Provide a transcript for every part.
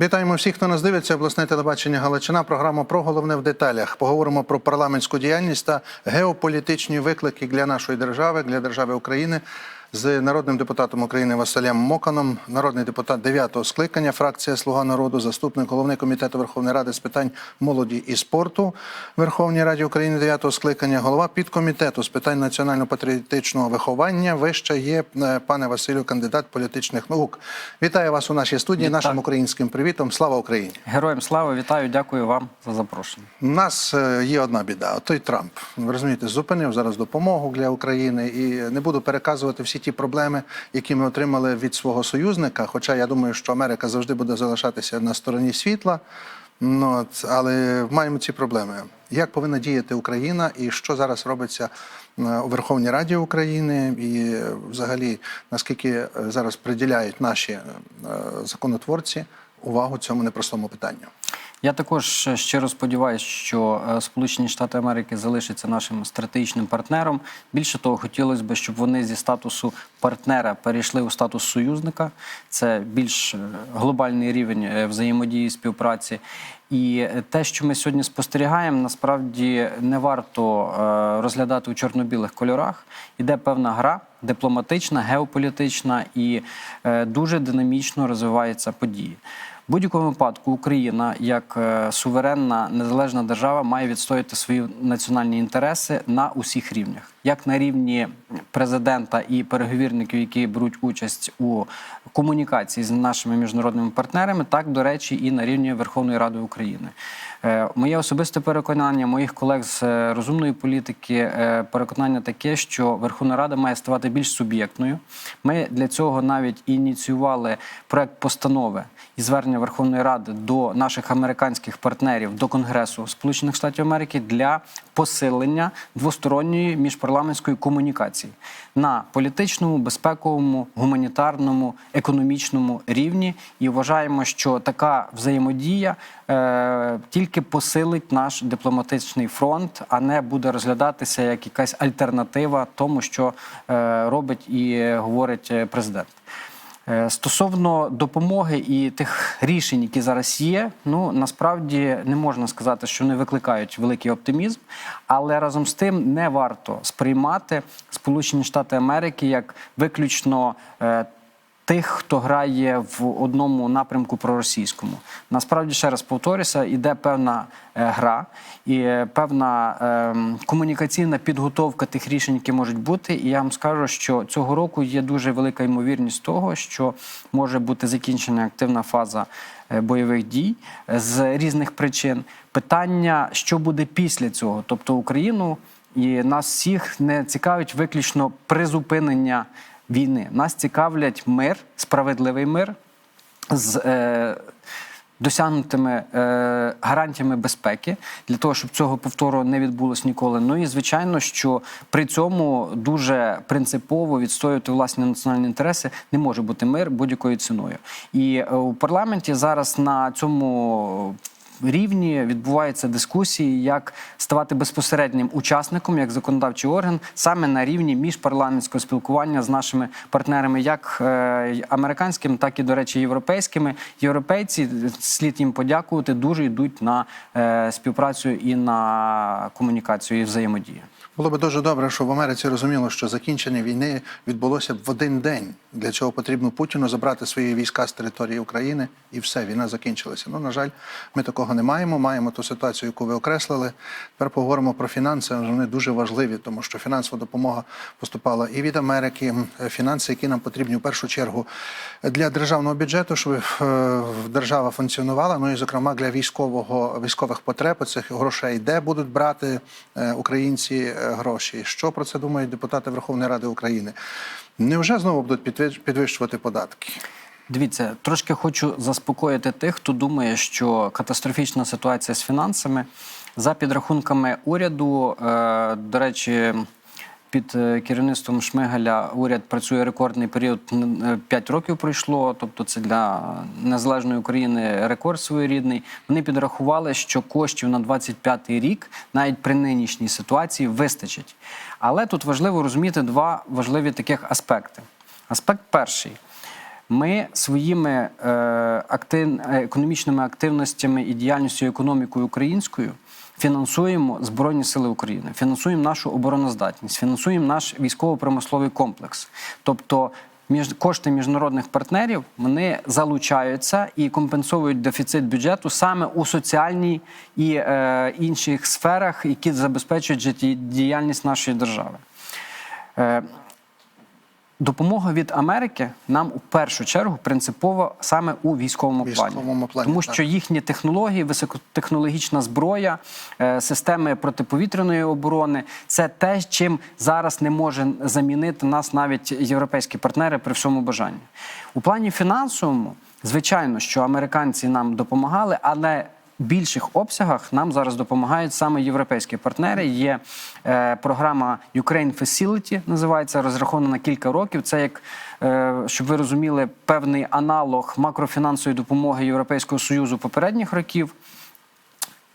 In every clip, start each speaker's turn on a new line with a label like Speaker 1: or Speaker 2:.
Speaker 1: Вітаємо всіх, хто нас дивиться. Обласне телебачення Галичина. Програма про головне в деталях. Поговоримо про парламентську діяльність та геополітичні виклики для нашої держави, для держави України. З народним депутатом України Василем Моканом, народний депутат 9-го скликання, фракція Слуга народу, заступник головний комітету Верховної Ради з питань молоді і спорту Верховній Раді України 9-го скликання, голова підкомітету з питань національно-патріотичного виховання. Ви ще є, е, пане Василю, кандидат політичних наук. Вітаю вас у нашій студії. Нашим українським привітом. Слава Україні!
Speaker 2: Героям слава, вітаю, дякую вам за запрошення.
Speaker 1: У нас е, є одна біда. Той Трамп, ви розумієте, зупинив зараз допомогу для України і не буду переказувати всі ті проблеми, які ми отримали від свого союзника. Хоча я думаю, що Америка завжди буде залишатися на стороні світла. Ну, але маємо ці проблеми. Як повинна діяти Україна і що зараз робиться е, у Верховній Раді України, і е, взагалі наскільки е, зараз приділяють наші законотворці увагу цьому непростому питанню?
Speaker 2: Я також щиро сподіваюся, що е, Сполучені Штати Америки залишаться нашим стратегічним партнером. Більше того, хотілося б, щоб вони зі статусу партнера перейшли у статус союзника. Це більш е, глобальний рівень е, взаємодії співпраці. І те, що ми сьогодні спостерігаємо, насправді не варто розглядати у чорно-білих кольорах. Іде певна гра дипломатична, геополітична і дуже динамічно розвиваються події. Будь-якому випадку Україна, як е, суверенна незалежна держава, має відстояти свої національні інтереси на усіх рівнях, як на рівні президента і переговірників, які беруть участь у комунікації з нашими міжнародними партнерами, так до речі, і на рівні Верховної Ради України. Е, Моє особисте переконання моїх колег з е, розумної політики е, переконання таке, що Верховна Рада має ставати більш суб'єктною. Ми для цього навіть ініціювали проект постанови і звернення Верховної Ради до наших американських партнерів до Конгресу Сполучених Штатів Америки для посилення двосторонньої міжпарламентської комунікації на політичному, безпековому, гуманітарному, рівні. І вважаємо, що така взаємодія е, тільки посилить наш дипломатичний фронт, а не буде розглядатися як якась альтернатива тому, що е, робить і говорить е, президент. Е, Стосовно допомоги і тих рішень, які зараз є, ну насправді не можна сказати, що вони викликають великий оптимізм, але разом з тим не варто сприймати Сполучені Штати Америки як виключно. Тих, хто грає в одному напрямку проросійському, насправді ще раз повторюся, іде певна е, гра і е, певна е, комунікаційна підготовка тих рішень, які можуть бути. І я вам скажу, що цього року є дуже велика ймовірність того, що може бути закінчена активна фаза е, бойових дій з різних причин. Питання, що буде після цього, тобто Україну і нас всіх не цікавить виключно призупинення війни. Нас цікавлять мир, справедливий мир з е, досягнутими е, гарантіями безпеки для того, щоб цього повтору не відбулось ніколи. Ну і звичайно, що при цьому дуже принципово відстоювати власні національні інтереси не може бути мир будь-якою ціною. І е, у парламенті зараз на цьому рівні відбуваються дискусії, як ставати безпосереднім учасником, як законодавчий орган, саме на рівні міжпарламентського спілкування з нашими партнерами, як е, американськими, так і до речі, європейськими. Європейці слід їм подякувати, дуже йдуть на е, співпрацю і на комунікацію і взаємодію.
Speaker 1: Було би дуже добре, щоб в Америці розуміло, що закінчення війни відбулося б в один день. Для цього потрібно Путіну забрати свої війська з території України і все, війна закінчилася. Ну, на жаль, ми такого не маємо. Маємо ту ситуацію, яку ви окреслили. Тепер поговоримо про фінанси. Вони дуже важливі, тому що фінансова допомога поступала і від Америки. Фінанси, які нам потрібні в першу чергу для державного бюджету, щоб е, держава функціонувала. Ну і зокрема для військового військових потреб цих грошей, де будуть брати е, українці е, гроші. Що про це думають депутати Верховної Ради України? Невже знову будуть підвищувати податки?
Speaker 2: Дивіться, трошки хочу заспокоїти тих, хто думає, що катастрофічна ситуація з фінансами за підрахунками уряду. Е, до речі, під е, керівництвом Шмигаля уряд працює рекордний період. 5 років пройшло. Тобто, це для незалежної України рекорд своєрідний. Вони підрахували, що коштів на 25-й рік, навіть при нинішній ситуації, вистачить. Але тут важливо розуміти два важливі таких аспекти. Аспект перший. Ми своїми е, актив, е, економічними активностями і діяльністю економікою українською фінансуємо Збройні Сили України, фінансуємо нашу обороноздатність, фінансуємо наш військово-промисловий комплекс. Тобто між кошти міжнародних партнерів вони залучаються і компенсують дефіцит бюджету саме у соціальній і е, інших сферах, які забезпечують життєдіяльність нашої держави. Е, Допомога від Америки нам у першу чергу принципова саме у військовому,
Speaker 1: Військовому плані,
Speaker 2: тому
Speaker 1: так.
Speaker 2: що їхні технології, високотехнологічна зброя, е, системи протиповітряної оборони це те, чим зараз не може замінити нас навіть європейські партнери при всьому бажанні. У плані фінансовому, звичайно, що американці нам допомагали, але більших обсягах нам зараз допомагають саме європейські партнери. Є е, програма Ukraine Facility, називається розрахована на кілька років. Це як е, щоб ви розуміли, певний аналог макрофінансової допомоги Європейського союзу попередніх років.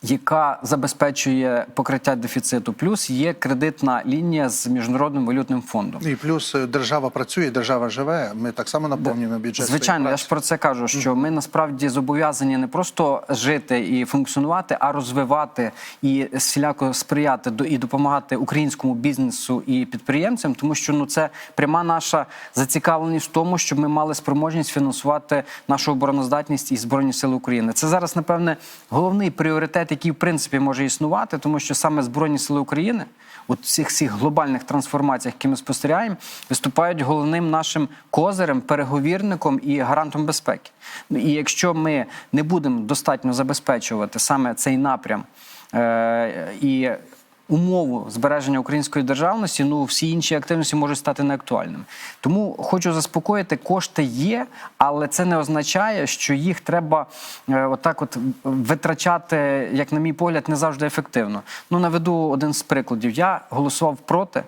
Speaker 2: Яка забезпечує покриття дефіциту, плюс є кредитна лінія з міжнародним валютним фондом.
Speaker 1: І плюс е, держава працює, держава живе. Ми так само наповнюємо бюджет.
Speaker 2: Звичайно, я ж про це кажу, що ми насправді зобов'язані не просто жити і функціонувати, а розвивати і всіляко сприяти до і допомагати українському бізнесу і підприємцям, тому що ну це пряма наша зацікавленість в тому, щоб ми мали спроможність фінансувати нашу обороноздатність і збройні сили України. Це зараз, напевне, головний пріоритет, який в принципі може існувати, тому що саме збройні сили України. у цих всіх глобальних трансформаціях, які ми спостерігаємо, виступають головним нашим козирем, переговірником і гарантом безпеки. Ну і якщо ми не будемо достатньо забезпечувати саме цей напрям е- і умову збереження української державності, ну всі інші активності можуть стати неактуальними. Тому хочу заспокоїти, кошти є, але це не означає, що їх треба е, отак, от витрачати, як на мій погляд, не завжди ефективно. Ну наведу один з прикладів. Я голосував проти.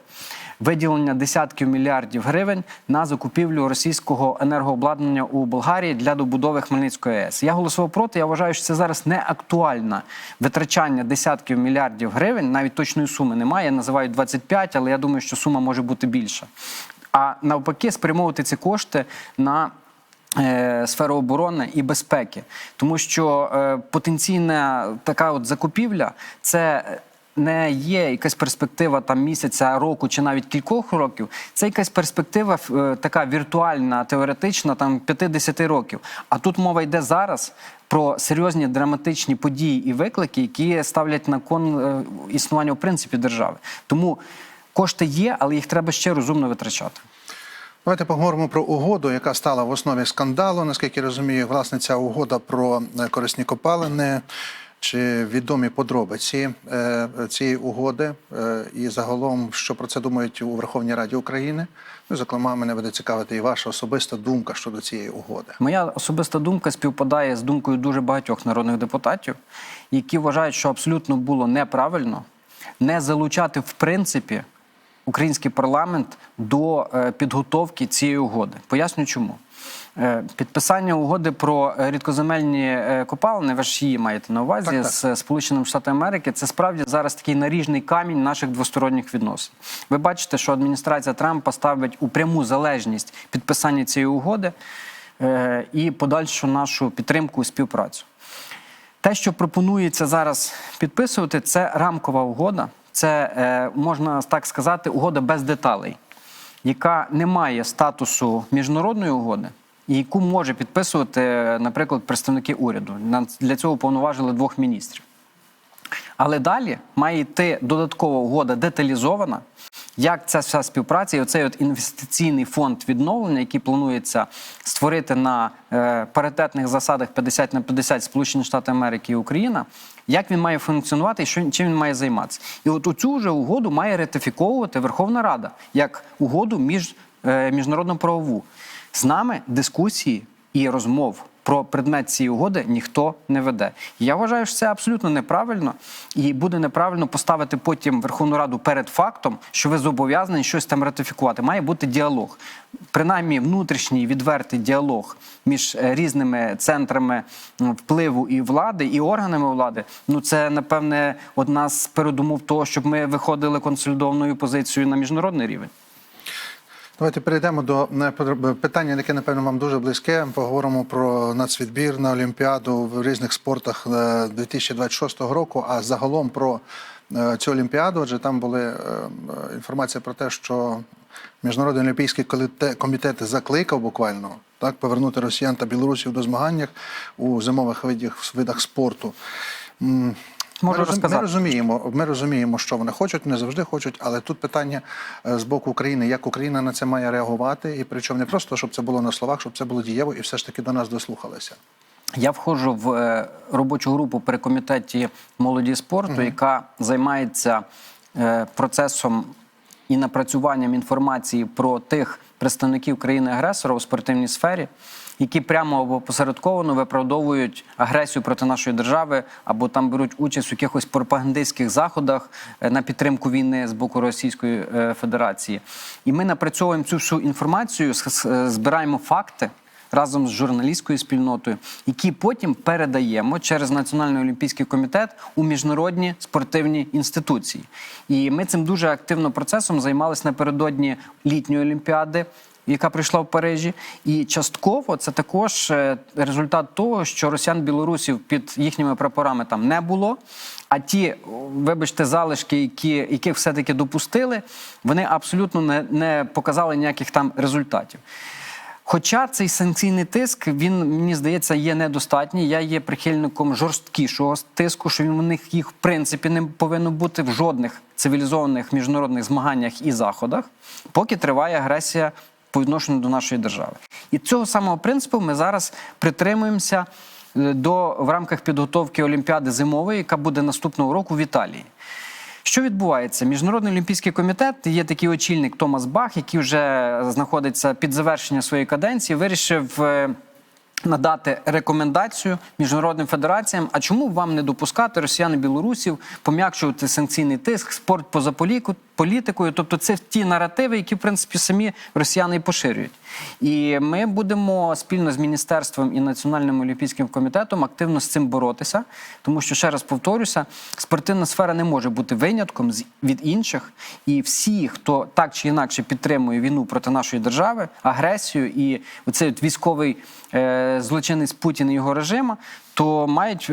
Speaker 2: Виділення десятків мільярдів гривень на закупівлю російського енергообладнання у Болгарії для добудови Хмельницької АЕС. Я голосував проти. Я вважаю, що це зараз не актуальне витрачання десятків мільярдів гривень. Навіть точної суми немає. Називають 25, але я думаю, що сума може бути більша. А навпаки, спрямовувати ці кошти на е, сферу оборони і безпеки, тому що е, потенційна така от закупівля це. Не є якась перспектива там місяця, року чи навіть кількох років. Це якась перспектива е, така віртуальна, теоретична, там 50 років. А тут мова йде зараз про серйозні драматичні події і виклики, які ставлять на кон е, існування в принципі держави. Тому кошти є, але їх треба ще розумно витрачати.
Speaker 1: Давайте поговоримо про угоду, яка стала в основі скандалу. Наскільки я розумію, власне, ця угода про е, корисні копалини. Чи відомі подробиці е, цієї угоди, е, і загалом, що про це думають у Верховній Раді України? Ну, зокрема, мене буде цікавити і ваша особиста думка щодо цієї угоди.
Speaker 2: Моя особиста думка співпадає з думкою дуже багатьох народних депутатів, які вважають, що абсолютно було неправильно не залучати в принципі український парламент до е, підготовки цієї угоди. Поясню чому. Е, Підписання угоди про е, рідкоземельні е, копалини, ви ж її маєте на увазі
Speaker 1: Так, так.
Speaker 2: з Сполученими Штатами Америки, це справді зараз такий наріжний камінь наших двосторонніх відносин. Ви бачите, що адміністрація Трампа ставить у пряму залежність підписання цієї угоди і подальшу нашу підтримку і співпрацю. Те, що пропонується зараз підписувати, це рамкова угода. Це можна так сказати, угода без деталей, яка не має статусу міжнародної угоди, яку може підписувати, наприклад, представники уряду. Для цього повноважили двох міністрів. Але далі має йти додаткова угода деталізована, як ця вся співпраця і оцей от інвестиційний фонд відновлення, який планується створити на е, паритетних засадах 50 на 50 Сполучені Штати Америки і Україна, як він має функціонувати і що, чим він має займатися. І от оцю вже угоду має ратифіковувати Верховна Рада як угоду між, е, міжнародно-правову. З нами дискусії і розмов про предмет цієї угоди ніхто не веде. Я вважаю, що це абсолютно неправильно, і буде неправильно поставити потім Верховну Раду перед фактом, що ви зобов'язані щось там ратифікувати. Має бути діалог, принаймні внутрішній відвертий діалог між е, різними центрами впливу і влади, і органами влади. Ну це напевне одна з передумов того, щоб ми виходили консолідованою позицією на міжнародний рівень.
Speaker 1: Давайте перейдемо до е, питання, яке напевно вам дуже близьке. Поговоримо про нацвідбір на Олімпіаду в різних спортах е, 2026 року. А загалом про е, цю Олімпіаду, адже там були е, е, інформація про те, що Міжнародний олімпійський комітет закликав буквально так повернути росіян та білорусів до змаганнях у зимових видах, видах спорту. М,
Speaker 2: Можу
Speaker 1: ми,
Speaker 2: розказати.
Speaker 1: ми розуміємо, ми розуміємо, що вони хочуть, не завжди хочуть, але тут питання е, з боку України, як Україна на це має реагувати, і причому не просто щоб це було на словах, щоб це було дієво, і все ж таки до нас дослухалися.
Speaker 2: Я входжу в е, робочу групу при комітеті молоді спорту, яка займається е, процесом і напрацюванням інформації про тих представників країни-агресора у спортивній сфері, які прямо або посередковано виправдовують агресію проти нашої держави, або там беруть участь у якихось пропагандистських заходах е, на підтримку війни з боку Російської е, Федерації. І ми напрацьовуємо цю всю інформацію, збираємо факти разом з журналістською спільнотою, які потім передаємо через Національний олімпійський комітет у міжнародні спортивні інституції. І ми цим дуже активно процесом займалися напередодні літньої олімпіади. Яка прийшла в Парижі, і частково це також е, результат того, що росіян білорусів під їхніми прапорами там не було. А ті, вибачте, залишки, які, яких все-таки допустили, вони абсолютно не, не показали ніяких там результатів. Хоча цей санкційний тиск, він мені здається, є недостатній. Я є прихильником жорсткішого тиску, що він у них їх в принципі не повинно бути в жодних цивілізованих міжнародних змаганнях і заходах, поки триває агресія по відношенню до нашої держави. І цього самого принципу ми зараз притримуємося е, до в рамках підготовки Олімпіади зимової, яка буде наступного року в Італії. Що відбувається? Міжнародний олімпійський комітет є такий очільник Томас Бах, який вже знаходиться під завершення своєї каденції, вирішив. е, Надати рекомендацію міжнародним федераціям, а чому вам не допускати росіян і білорусів, пом'якшувати санкційний тиск, спорт поза поліку- політикою? Тобто це ті наративи, які в принципі самі росіяни і поширюють. І ми будемо спільно з міністерством і національним олімпійським комітетом активно з цим боротися, тому що ще раз повторюся, спортивна сфера не може бути винятком від інших, і всі, хто так чи інакше підтримує війну проти нашої держави, агресію і оцей от військовий е, злочинець Путін і його режима, то мають.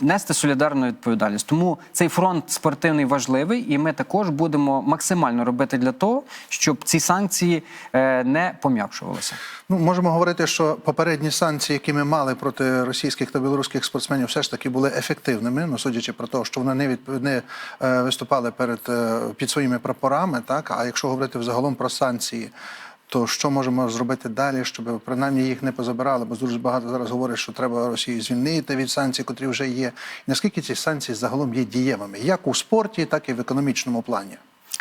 Speaker 2: Нести солідарну відповідальність, тому цей фронт спортивний важливий, і ми також будемо максимально робити для того, щоб ці санкції е, не пом'якшувалися.
Speaker 1: Ну, можемо говорити, що попередні санкції, які ми мали проти російських та білоруських спортсменів, все ж таки були ефективними. Ну, судячи про те, що вони не від не е, виступали перед е, під своїми прапорами. Так, а якщо говорити взагалом про санкції. То що можемо зробити далі, щоб принаймні їх не позабирали? Бо дуже багато зараз говорять, що треба Росію звільнити від санкцій, котрі вже є. Наскільки ці санкції загалом є дієвими, як у спорті, так і в економічному плані?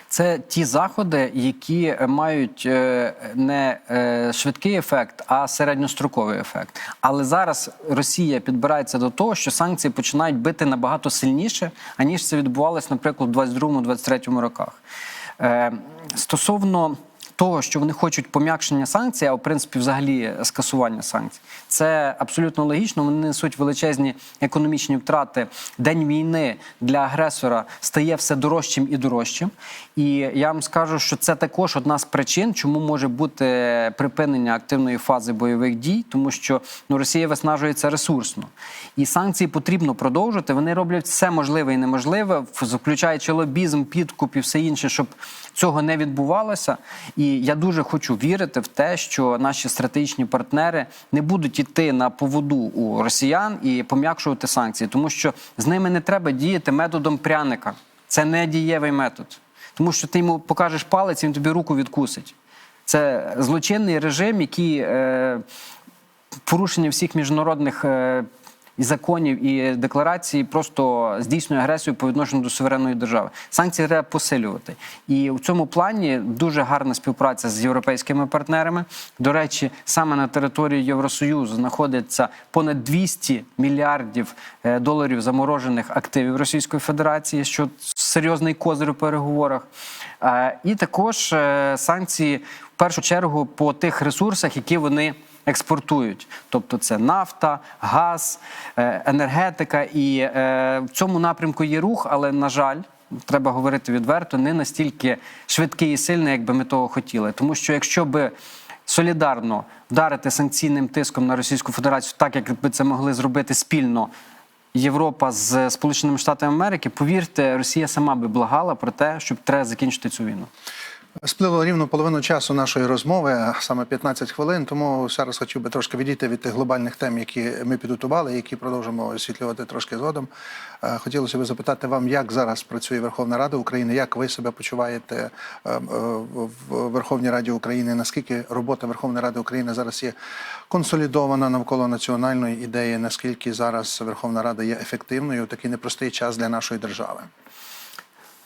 Speaker 2: Це ті заходи, які мають е, не е, швидкий ефект, а середньостроковий ефект. Але зараз Росія підбирається до того, що санкції починають бити набагато сильніше, аніж це відбувалося, наприклад, у 22-23 роках. Е, Стосовно того, що вони хочуть пом'якшення санкцій, а в принципі, взагалі скасування санкцій, це абсолютно логічно. Вони несуть величезні економічні втрати. День війни для агресора стає все дорожчим і дорожчим. І я вам скажу, що це також одна з причин, чому може бути припинення активної фази бойових дій, тому що ну, Росія виснажується ресурсно, і санкції потрібно продовжувати. Вони роблять все можливе і неможливе, включаючи лобізм, підкуп і все інше, щоб цього не відбувалося. І я дуже хочу вірити в те, що наші стратегічні партнери не будуть йти на поводу у росіян і пом'якшувати санкції, тому що з ними не треба діяти методом пряника. Це не дієвий метод, тому що ти йому покажеш палець, він тобі руку відкусить. Це злочинний режим, який е, порушення всіх міжнародних е, і законів і декларацій просто здійснює агресію по відношенню до суверенної держави. Санкції треба посилювати. І в цьому плані дуже гарна співпраця з європейськими партнерами. До речі, саме на території Євросоюзу знаходиться понад 200 мільярдів е, доларів заморожених активів Російської Федерації, що серйозний козир у переговорах. Е, І також е, санкції в першу чергу по тих ресурсах, які вони експортують. Тобто це нафта, газ, е, енергетика. І е, в цьому напрямку є рух, але на жаль. треба говорити відверто, не настільки швидкий і сильний, як би ми того хотіли. Тому що якщо би солідарно вдарити санкційним тиском на Російську Федерацію, так як би це могли зробити спільно Європа з Сполученими Штатами Америки, повірте, Росія сама би благала про те, щоб треба закінчити цю війну.
Speaker 1: Сплило рівно половину часу нашої розмови, саме 15 хвилин. Тому зараз хотів би трошки відійти від тих глобальних тем, які ми підготували, які продовжимо освітлювати трошки згодом. Е, Хотілося б запитати вам, як зараз працює Верховна Рада України, як ви себе почуваєте е, е, в Верховній Раді України? Наскільки робота Верховної Ради України зараз є консолідована навколо національної ідеї? Наскільки зараз Верховна Рада є ефективною у такий непростий час для нашої держави?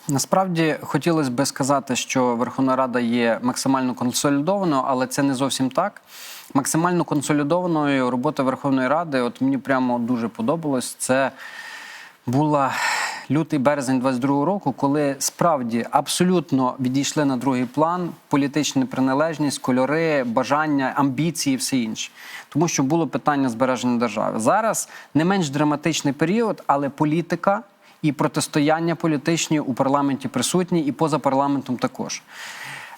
Speaker 2: Насправді хотілося би сказати, що Верховна Рада є максимально консолідованою, але це не зовсім так. Максимально консолідованою робота Верховної Ради, от мені прямо дуже подобалось. Це була лютий березень 22-го року, коли справді абсолютно відійшли на другий план політична приналежність, кольори, бажання, амбіції, і все інше. Тому що було питання збереження держави. Зараз не менш драматичний період, але політика і протистояння політичні у парламенті присутні, і поза парламентом також.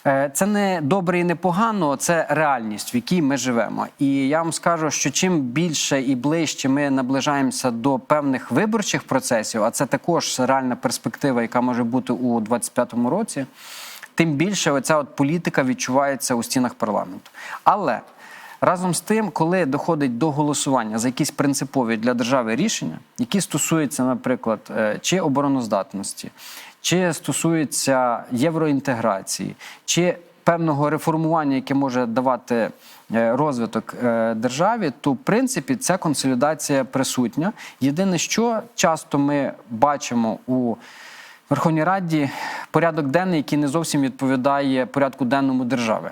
Speaker 2: Е, Це не добре і не погано, це реальність, в якій ми живемо. І я вам скажу, що чим більше і ближче ми наближаємося до певних виборчих процесів, а це також реальна перспектива, яка може бути у 25-му році, тим більше оця от політика відчувається у стінах парламенту. Але Разом з тим, коли доходить до голосування за якісь принципові для держави рішення, які стосуються, наприклад, е, чи обороноздатності, чи стосуються євроінтеграції, чи певного реформування, яке може давати е, розвиток е, державі, то в принципі ця консолідація присутня. Єдине, що часто ми бачимо у Верховній Раді порядок денний, який не зовсім відповідає порядку денному держави.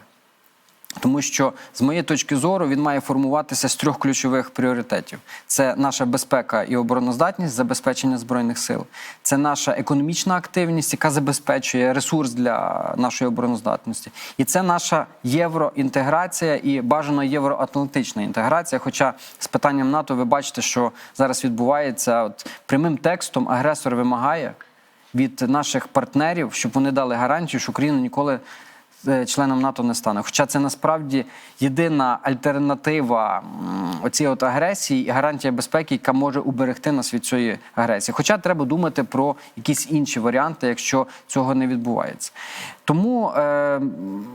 Speaker 2: Тому що з моєї точки зору він має формуватися з трьох ключових пріоритетів: це наша безпека і обороноздатність, забезпечення збройних сил, це наша економічна активність, яка забезпечує ресурс для нашої обороноздатності, і це наша євроінтеграція і бажано євроатлантична інтеграція. Хоча з питанням НАТО ви бачите, що зараз відбувається от прямим текстом агресор вимагає від наших партнерів, щоб вони дали гарантію, що Україна ніколи членом НАТО не стане. Хоча це насправді єдина альтернатива оцій от агресії і гарантія безпеки, яка може уберегти нас від цієї агресії. Хоча треба думати про якісь інші варіанти, якщо цього не відбувається. Тому е,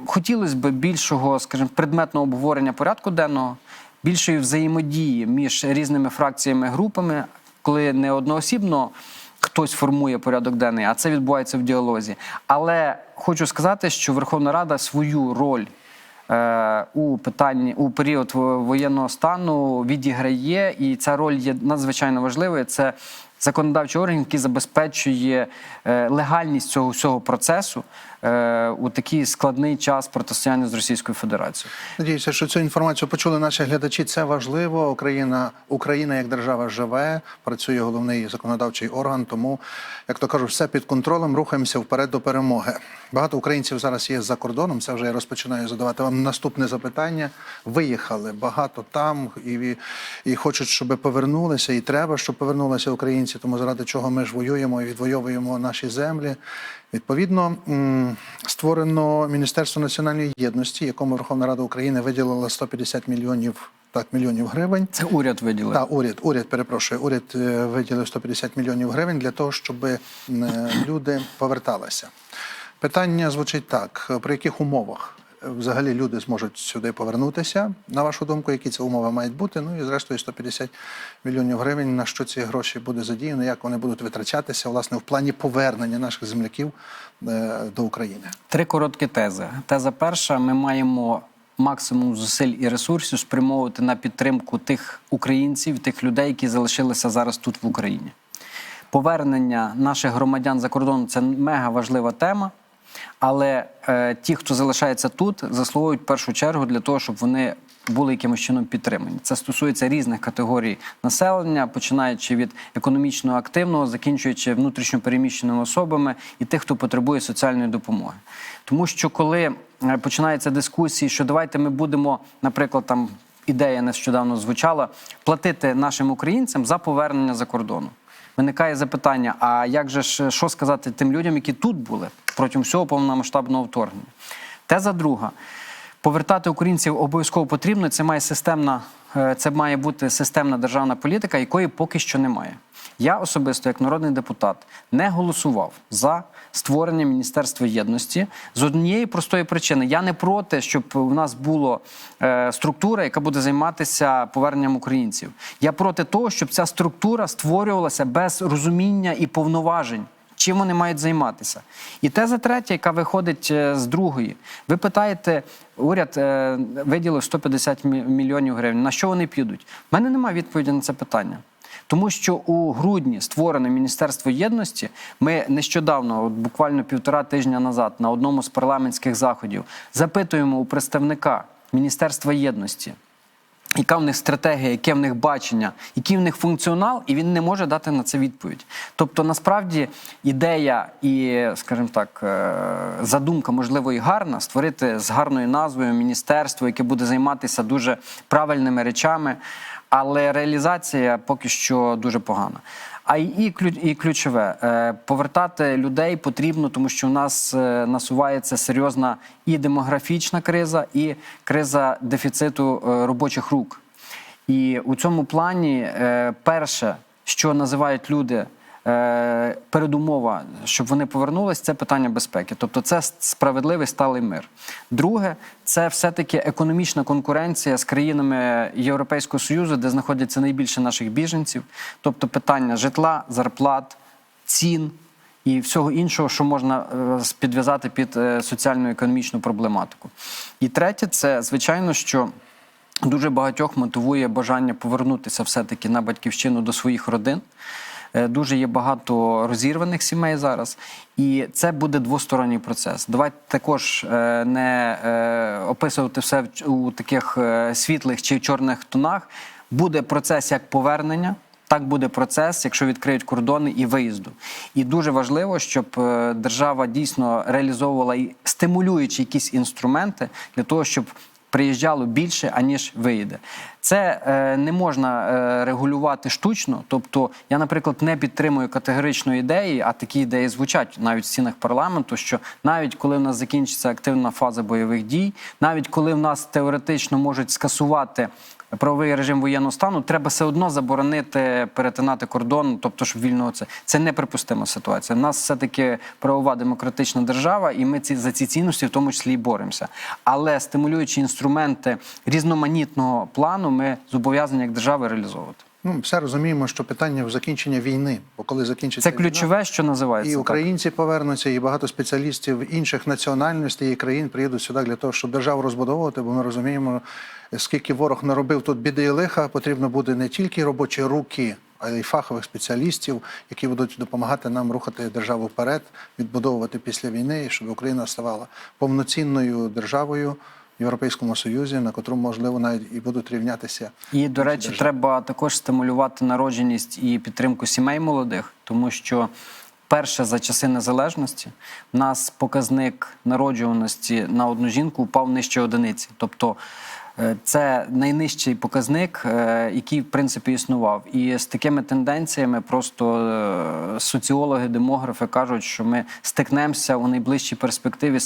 Speaker 2: хотілося б більшого, скажімо, предметного обговорення порядку денного, більшої взаємодії між різними фракціями групами, коли не одноосібно хтось формує порядок денний, а це відбувається в діалозі. Але хочу сказати, що Верховна Рада свою роль е, у питанні у період воєнного стану відіграє, і ця роль є надзвичайно важливою. Це законодавчий орган, який забезпечує е, легальність цього всього процесу у такий складний час протистояння з Російською Федерацією.
Speaker 1: Надіюся, що цю інформацію почули наші глядачі. Це важливо. Україна, Україна як держава живе, працює головний законодавчий орган. Тому, як то кажуть, все під контролем. Рухаємося вперед до перемоги. Багато українців зараз є за кордоном. Це вже я розпочинаю задавати вам наступне запитання. Виїхали багато там і, і хочуть, щоб повернулися, і треба, щоб повернулися українці. Тому заради чого ми ж воюємо і відвоюємо наші землі. Відповідно, створено Міністерство національної єдності, якому Верховна Рада України виділила 150 мільйонів так, мільйонів гривень.
Speaker 2: Це уряд виділив.
Speaker 1: Так, уряд, уряд, перепрошую, уряд е, виділив 150 мільйонів гривень для того, щоб е, люди поверталися. Питання звучить так: при яких умовах взагалі люди зможуть сюди повернутися? На вашу думку, які ці умови мають бути? Ну і зрештою 150 мільйонів гривень. На що ці гроші буде задіяно? Як вони будуть витрачатися власне в плані повернення наших земляків е, до України?
Speaker 2: Три короткі тези. Теза перша: ми маємо максимум зусиль і ресурсів спрямовувати на підтримку тих українців, тих людей, які залишилися зараз тут в Україні. Повернення наших громадян за кордоном це мега важлива тема. Але е, ті, хто залишається тут, заслуговують в першу чергу для того, щоб вони були якимось чином підтримані. Це стосується різних категорій населення, починаючи від економічно активного, закінчуючи внутрішньо переміщеними особами і тих, хто потребує соціальної допомоги. Тому що коли е, починаються дискусії, що давайте ми будемо, наприклад, там ідея нещодавно звучала, платити нашим українцям за повернення за кордону. Виникає запитання: а як же ж що сказати тим людям, які тут були протягом всього повномасштабного вторгнення? Теза друга. Повертати українців обов'язково потрібно. Це має системна, е, це має бути системна державна політика, якої поки що немає. Я особисто, як народний депутат, не голосував за створення Міністерства єдності з однієї простої причини. Я не проти, щоб у нас була е, структура, яка буде займатися поверненням українців. Я проти того, щоб ця структура створювалася без розуміння і повноважень. Чим вони мають займатися? І теза третя, яка виходить е, з другої. Ви питаєте, уряд е, виділив 150 мі- мільйонів гривень. На що вони підуть? У мене немає відповіді на це питання. Тому що у грудні створене Міністерство єдності. Ми нещодавно, от буквально півтора тижня назад, на одному з парламентських заходів, запитуємо у представника Міністерства єдності, яка в них стратегія, яке в них бачення, який в них функціонал, і він не може дати на це відповідь. Тобто, насправді, ідея і, скажімо так, е, задумка, можливо, і гарна, створити з гарною назвою міністерство, яке буде займатися дуже правильними речами, але реалізація поки що дуже погана. А і, і, ключове е, повертати людей потрібно, тому що у нас е, насувається серйозна і демографічна криза, і криза дефіциту е, робочих рук. І у цьому плані перше, що називають люди. Е, Передумова, щоб вони повернулись, це питання безпеки. Тобто це справедливий сталий мир. Друге, це все-таки економічна конкуренція з країнами Європейського Союзу, де знаходяться найбільше наших біженців. Тобто питання житла, зарплат, цін і всього іншого, що можна е, підв'язати під е, соціально-економічну проблематику. І третє, це звичайно, що. Дуже багатьох мотивує бажання повернутися все-таки на батьківщину до своїх родин. Е, Дуже є багато розірваних сімей зараз, і це буде двосторонній процес. Давайте також е, не е, описувати все у таких світлих чи чорних тонах. Буде процес як повернення. Так буде процес, якщо відкриють кордони і виїзду. І дуже важливо, щоб держава дійсно реалізовувала і стимулюючи якісь інструменти для того, щоб приїжджало більше, аніж виїде. Це е, не можна е, регулювати штучно. Тобто, я, наприклад, не підтримую категоричної ідеї, а такі ідеї звучать навіть в стінах парламенту. Що навіть коли в нас закінчиться активна фаза бойових дій, навіть коли в нас теоретично можуть скасувати. Правовий режим воєнного стану треба все одно заборонити перетинати кордон, тобто щоб вільно це це неприпустима ситуація. У нас все таки правова демократична держава, і ми ці за ці цінності в тому числі і боремося. Але стимулюючи інструменти різноманітного плану, ми зобов'язані як держава реалізовувати.
Speaker 1: Ну, все розуміємо, що питання в закінчення війни, бо коли закінчиться
Speaker 2: Це
Speaker 1: війна,
Speaker 2: ключове, що називається
Speaker 1: І
Speaker 2: так.
Speaker 1: українці повернуться, і багато спеціалістів інших національностей і країн приїдуть сюди для того, щоб державу розбудовувати, бо ми розуміємо, скільки ворог наробив тут біди і лиха, потрібно буде не тільки робочі руки, а й фахових спеціалістів, які будуть допомагати нам рухати державу вперед, відбудовувати після війни, щоб Україна ставала повноцінною державою Європейському Союзі, на котру можливо навіть і будуть рівнятися.
Speaker 2: І до речі,
Speaker 1: держави.
Speaker 2: треба також стимулювати народженість і підтримку сімей молодих, тому що перше за часи незалежності в нас показник народжуваності на одну жінку упав нижче одиниці. Тобто це найнижчий показник, е, який в принципі існував. І з такими тенденціями просто е, соціологи, демографи кажуть, що ми стикнемося у найближчій перспективі.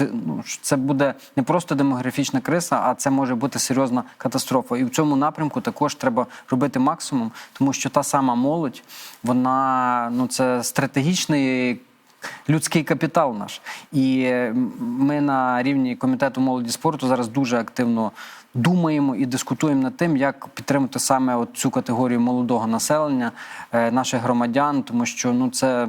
Speaker 2: ну, це буде не просто демографічна криза, а це може бути серйозна катастрофа. І в цьому напрямку також треба робити максимум, тому що та сама молодь, вона ну це стратегічний. Людський капітал наш, і е, ми на рівні комітету молоді спорту зараз дуже активно думаємо і дискутуємо над тим, як підтримати саме от цю категорію молодого населення, е, наших громадян, тому що ну це,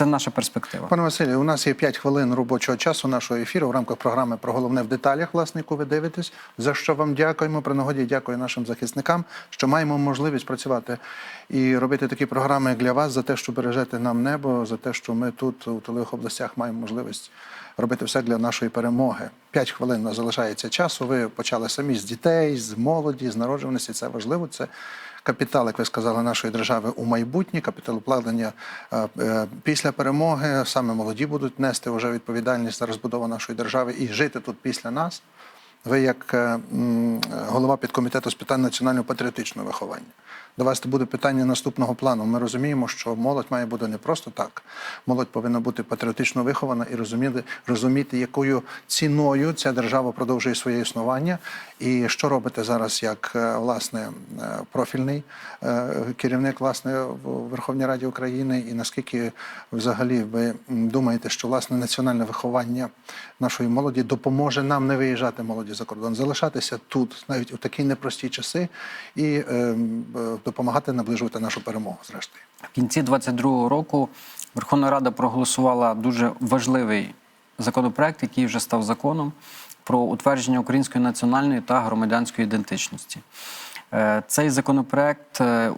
Speaker 2: це наша перспектива.
Speaker 1: Пане Василю, у нас є 5 хвилин робочого часу нашого ефіру в рамках програми про головне в деталях, власне, яку ви дивитесь. За що вам дякуємо. При нагоді дякую нашим захисникам, що маємо можливість працювати і робити такі програми для вас за те, що бережете нам небо, за те, що ми тут у тилових областях маємо можливість робити все для нашої перемоги. П'ять хвилин залишається часу. Ви почали самі з дітей, з молоді, з народжуваності. Це важливо. Це капітал, як ви сказали, нашої держави у майбутнє, капіталовкладення е, е, після перемоги. Саме молоді будуть нести вже відповідальність за розбудову нашої держави і жити тут після нас. Ви, як е, голова підкомітету з питань національно-патріотичного виховання, до вас буде питання наступного плану. Ми розуміємо, що молодь має бути не просто так. Молодь повинна бути патріотично вихована і розуміти, розуміти, якою ціною ця держава продовжує своє існування. І що робите зараз, як е, власне е, профільний е, керівник власне в Верховній Раді України, і наскільки взагалі ви думаєте, що власне національне виховання нашої молоді допоможе нам не виїжджати молоді за кордон, залишатися тут навіть у такі непрості часи і е, е, допомагати наближувати нашу перемогу, зрештою.
Speaker 2: В кінці 22-го року Верховна Рада проголосувала дуже важливий законопроект, який вже став законом про утвердження української національної та громадянської ідентичності. Е, Цей законопроект е,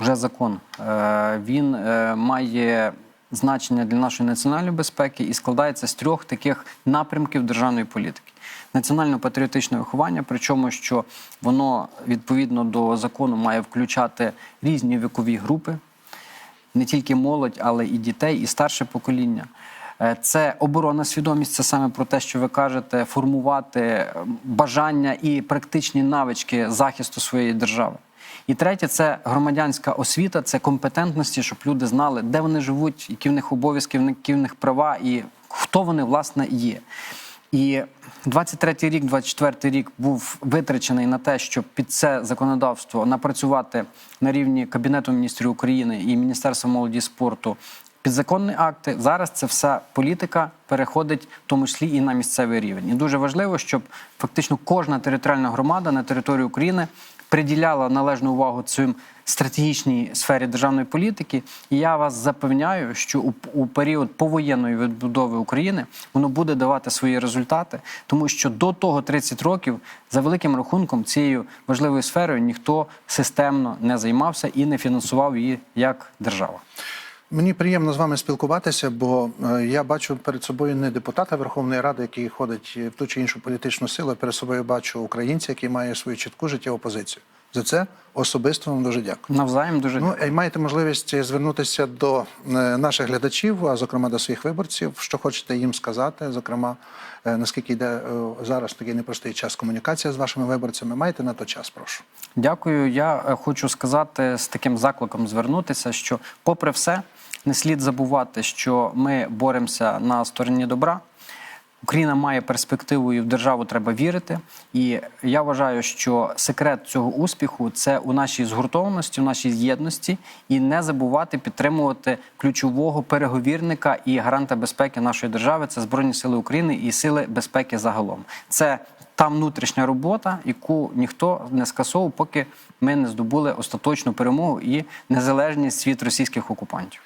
Speaker 2: вже закон. Е, Він має значення для нашої національної безпеки і складається з трьох таких напрямків державної політики. Національно-патріотичне виховання, причому що воно відповідно до закону має включати різні вікові групи, не тільки молодь, але і дітей, і старше покоління. Е, Це оборонна свідомість, це саме про те, що ви кажете, формувати бажання і практичні навички захисту своєї держави. І третє це громадянська освіта, це компетентності, щоб люди знали, де вони живуть, які в них обов'язки, які в них права і хто вони власне є. І 23-й рік, 24-й рік був витрачений на те, щоб під це законодавство напрацювати на рівні Кабінету міністрів України і Міністерства молоді і спорту підзаконні акти. Зараз це вся політика переходить в тому числі і на місцевий рівень. І дуже важливо, щоб фактично кожна територіальна громада на території України приділяла належну увагу цим стратегічній сфері державної політики. І я вас запевняю, що у, у період повоєнної відбудови України воно буде давати свої результати, тому що до того 30 років за великим рахунком цією важливою сферою ніхто системно не займався і не фінансував її як держава.
Speaker 1: Мені приємно з вами спілкуватися, бо е, я бачу перед собою не депутата Верховної Ради, який ходить в ту чи іншу політичну силу. а Перед собою бачу українця, який має свою чітку життєву позицію. За це особисто вам дуже дякую.
Speaker 2: Навзаєм дуже
Speaker 1: Ну і маєте можливість звернутися до е, наших глядачів, а зокрема до своїх виборців, що хочете їм сказати. Зокрема, е, наскільки йде е, зараз такий непростий час комунікація з вашими виборцями. Маєте на то час, прошу.
Speaker 2: Дякую. Я хочу сказати з таким закликом звернутися, що, попри все, не слід забувати, що ми боремося на стороні добра. Україна має перспективу і в державу треба вірити. І я вважаю, що секрет цього успіху це у нашій згуртованості, у нашій єдності, і не забувати підтримувати ключового переговірника і гаранта безпеки нашої держави. Це Збройні Сили України і сили безпеки загалом. Це та внутрішня робота, яку ніхто не скасовував, поки ми не здобули остаточну перемогу і незалежність від російських окупантів.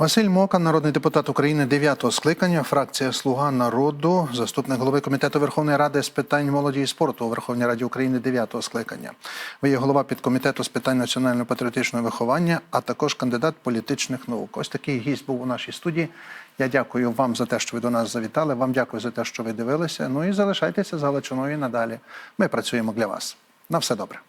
Speaker 1: Василь Мокан, народний депутат України 9-го скликання, фракція Слуга народу, заступник голови комітету Верховної Ради з питань молоді і спорту у Верховній Раді України 9-го скликання. Ви є голова підкомітету з питань національно-патріотичного виховання, а також кандидат політичних наук. Ось такий гість був у нашій студії. Я дякую вам за те, що ви до нас завітали. Вам дякую за те, що ви дивилися. Ну і залишайтеся з Галичиною надалі. Ми працюємо для вас. На все добре.